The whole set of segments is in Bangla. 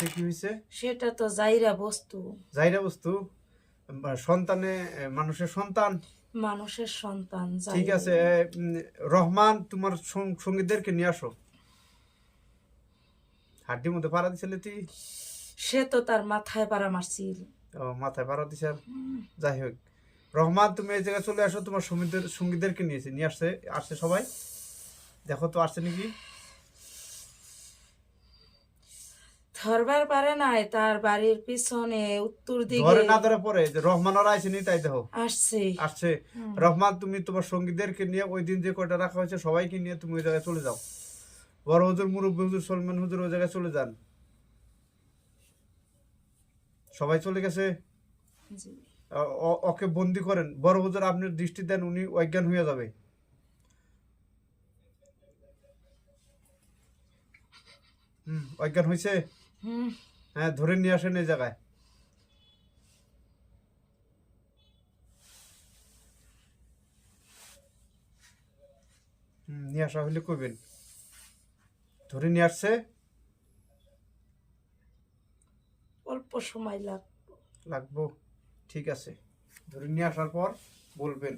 এটা কি হয়েছে সেটা তো জাইরা বস্তু। জাইরা বস্তু? সন্তানে মানুষের সন্তান? মানুষের সন্তান ঠিক আছে রহমান তোমার সং- সঙ্গীতদেরকে নিয়ে আসো। হাড্ডির মধ্যে পাড়া দিছিলে তুই সে তো তার মাথায় পাড়া মারছিল। ও মাথায় পাড়া দিছে। যাই হোক রহমান তুমি এই জায়গায় চলে আসো তোমার সঙ্গীদের সঙ্গীদেরকে নিয়েছে নিয়ে আসছে আসছে সবাই। দেখো তো আসছে নাকি? ধরবার পারে নাই তার বাড়ির পিছনে উত্তর দিকে। ধরে না ধরে পরে যে রহমান ওরা আসেনি তাই দেখো। আসছে। আসছে। রহমান তুমি তোমার সঙ্গীদেরকে নিয়ে ওই দিন যে কয়টা রাখা হয়েছে সবাইকে নিয়ে তুমি ওই জায়গায় চলে যাও। বড় হুজুর মুরব্বী হুজুর সলমান হুজুর ওই জায়গায় চলে যান। সবাই চলে গেছে। ওকে বন্দি করেন। বড় হুজুর আপনি দৃষ্টি দেন উনি অজ্ঞান হয়ে যাবে। হুম অজ্ঞান হয়েছে হ্যাঁ ধরে নিয়ে আসেন এই জায়গায়। নিয়ে আসা হলে কইবেন। ধরে নিয়ে আসছে। অল্প সময় লাগ লাগবো ঠিক আছে। ধরে নিয়ে আসার পর বলবেন।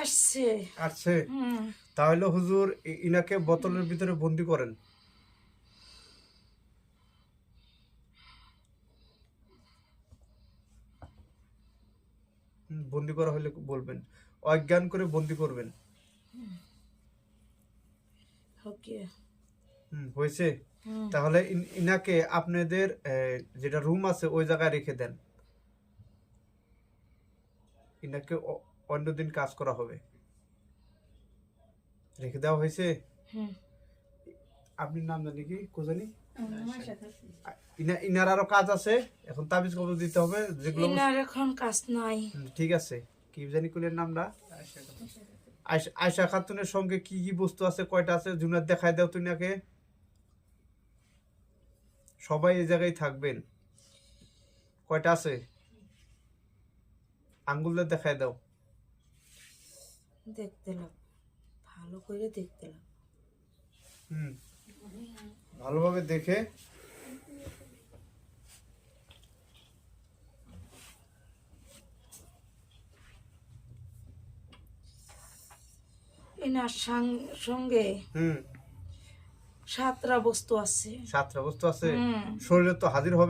আসছে। আসছে। তাহলে হুজুর ইনাকে বোতলের ভিতরে বন্দি করেন। বন্দি করা হলে বলবেন। অজ্ঞান করে বন্দি করবেন। হয়েছে? তাহলে ইনাকে আপনাদের যেটা রুম আছে ওই জায়গায় রেখে দেন। ইনাকে অ- অন্যদিন কাজ করা হবে। রেখে দেওয়া হয়েছে? আপনি নাম জানি কি? কোজানি ইনা- ইনার আরও কাজ আছে। এখন তাবিজ কবজ দিতে হবে। যেগুলো ইনার এখন কাজ নাই। ঠিক আছে। কি জানি কুলের নামটা? আয়শা- খাতুনের সঙ্গে কি কি বস্তু আছে কয়টা আছে? জুনার দেখাই দাও নাকে সবাই এই জায়গায় থাকবেন। কয়টা আছে? আঙ্গুলে দেখাই দাও। দেখতে লাগ ভালো করে দেখতে লাগ। হুম ভালোভাবে দেখে। এনার সঙ্গে হুম। সাতটা বস্তু আছে। সাতটা বস্তু আছে। শরীরে তো হাজির হবে